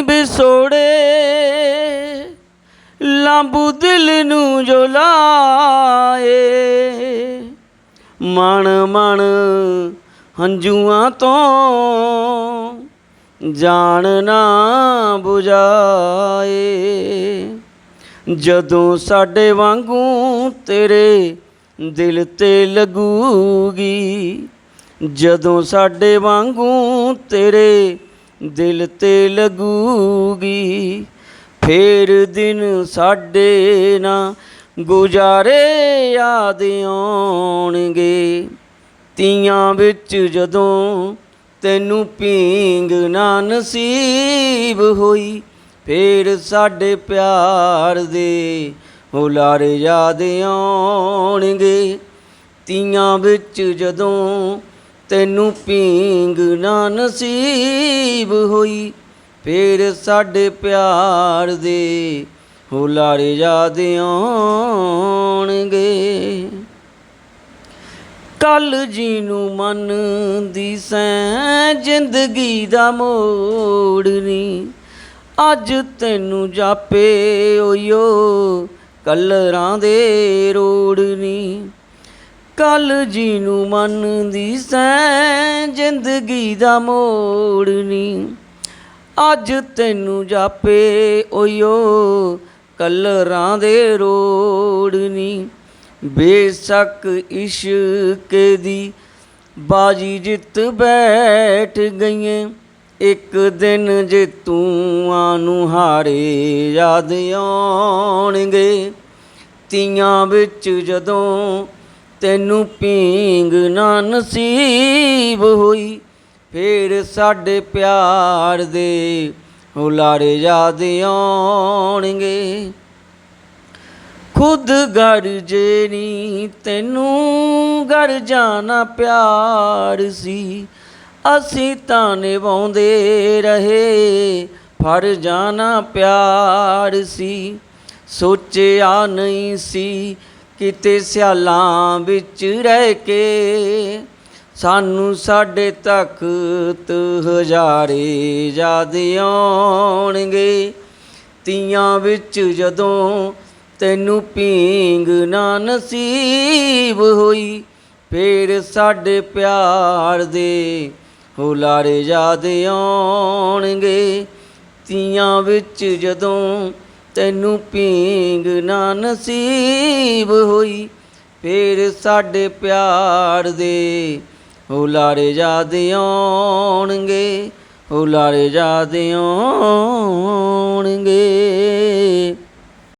ਨਹੀਂ ਵਿਸੋੜੇ ਲਾਂਬੂ ਦਿਲ ਨੂੰ ਜੋ ਲਾਏ। ਮਣ ਮਣ ਹੰਝੂਆਂ ਤੋਂ ਜਾਣ ਨਾ 부ਝਾਏ ਜਦੋਂ ਸਾਡੇ ਵਾਂਗੂ ਤੇਰੇ ਦਿਲ ਤੇ ਲੱਗੂਗੀ, ਜਦੋਂ ਸਾਡੇ ਵਾਂਗੂ ਤੇਰੇ ਦਿਲ ਤੇ ਲੱਗੂਗੀ, ਫੇਰ ਦਿਨ ਸਾਡੇ ਨਾ ਗੁਜ਼ਾਰੇ ਯਾਦ ਆਉਣਗੇ। ਤੀਆਂ ਵਿੱਚ ਜਦੋਂ ਤੈਨੂੰ ਪੀਂਗ ਨਾ ਨਸੀਬ ਹੋਈ, ਫੇਰ ਸਾਡੇ ਪਿਆਰ ਦੇ ਹੁਲਾਰੇ ਯਾਦ ਆਉਣਗੇ। ਤੀਆਂ ਵਿੱਚ ਜਦੋਂ ਤੈਨੂੰ ਪੀਂਗ ਨਾ ਨਸੀਬ ਹੋਈ, ਫੇਰ ਸਾਡੇ ਪਿਆਰ ਦੇ ਹੁਲਾਰੇ ਯਾਦ ਆਉਣਗੇ। ਕੱਲ ਜੀ ਨੂੰ ਮਨ ਦੀ ਸੈਂ, ਜ਼ਿੰਦਗੀ ਦਾ ਮੋੜ ਨਹੀਂ ਅੱਜ ਤੈਨੂੰ ਜਾਪੇ ਓਯੋ ਕਲਰਾਂ ਦੇ ਰੋੜ ਨਹੀਂ ਕੱਲ ਜੀ ਨੂੰ ਮਨ ਸੈਂ, ਜ਼ਿੰਦਗੀ ਦਾ ਮੋੜ ਨਹੀਂ ਅੱਜ ਤੈਨੂੰ ਜਾਪੇ ਓਯੋ ਕਲਰਾਂ ਦੇ ਰੋੜ ਨਹੀਂ ਬੇਸ਼ੱਕ ਇਸ਼ਕ ਦੀ ਬਾਜੀ ਜਿੱਤ ਬੈਠ ਗਈਏ, ਇੱਕ ਦਿਨ ਜੇ ਤੂੰ ਆਨੂੰ ਹਾਰੇ ਯਾਦ ਆਉਣਗੇ। ਤੀਆਂ ਵਿੱਚ ਜਦੋਂ ਤੈਨੂੰ ਪੀਂਗ ਨਾ ਨਸੀਬ ਹੋਈ, ਫੇਰ ਸਾਡੇ ਪਿਆਰ ਦੇ ਹੁਲਾਰੇ ਯਾਦ ਆਉਣਗੇ। ਖੁਦ ਗਰ ਜੇ ਨੀ ਤੈਨੂੰ ਗਰ ਜਾਣਾ ਪਿਆਰ ਸੀ। ਅਸੀਂ ਤਾਂ ਨਿਭਾਉਂਦੇ ਰਹੇ ਫੜ ਜਾਣਾ ਪਿਆਰ ਸੀ। ਸੋਚਿਆ ਨਹੀਂ ਸੀ ਕਿਤੇ ਸਿਆਲਾਂ ਵਿੱਚ ਰਹਿ ਕੇ ਸਾਨੂੰ ਸਾਡੇ ਤਖਤ ਹਜ਼ਾਰੇ ਯਾਦ ਆਉਣਗੇ। ਤੀਆਂ ਵਿੱਚ ਜਦੋਂ ਤੈਨੂੰ ਪੀਂਗ ਨਾ ਨਸੀਬ ਹੋਈ, ਫੇਰ ਸਾਡੇ ਪਿਆਰ ਦੇ ਹੁਲਾਰੇ ਯਾਦ ਆਉਣਗੇ। ਤੀਆਂ ਵਿੱਚ ਜਦੋਂ ਤੈਨੂੰ ਪੀਂਗ ਨਾ ਨਸੀਬ ਹੋਈ, ਫੇਰ ਸਾਡੇ ਪਿਆਰ ਦੇ ਹੁਲਾਰੇ ਯਾਦ ਆਉਣਗੇ ਹੁਲਾਰੇ ਯਾਦ ਆਉਣਗੇ।